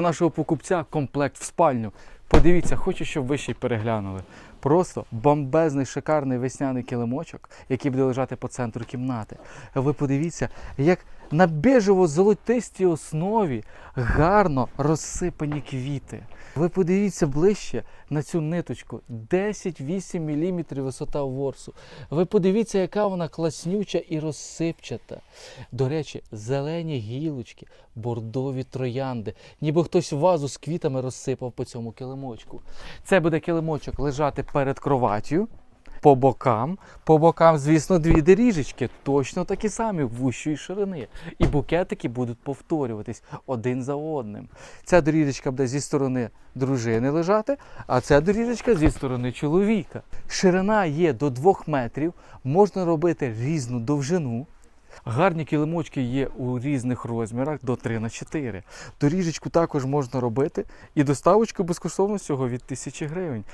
нашого покупця комплект в спальню. Подивіться, хочу, щоб ви ще й переглянули. Просто бомбезний, шикарний весняний килимочок, який буде лежати по центру кімнати. Ви подивіться, як на бежево-золотистій основі гарно розсипані квіти. Ви подивіться ближче на цю ниточку 10-8 мм висота ворсу. Ви подивіться, яка вона класнюча і розсипчата. До речі, зелені гілочки, бордові троянди, ніби хтось вазу з квітами розсипав по цьому килимочку. Це буде килимочок лежати перед кроваттю. По бокам, по бокам, звісно, дві доріжечки, точно такі самі вущої ширини. І букетики будуть повторюватись один за одним. Ця доріжечка буде зі сторони дружини лежати, а ця доріжечка зі сторони чоловіка. Ширина є до 2 метрів, можна робити різну довжину. Гарні килимочки є у різних розмірах до 3 на 4. Доріжечку також можна робити і доставочку безкоштовно всього від 1000 гривень.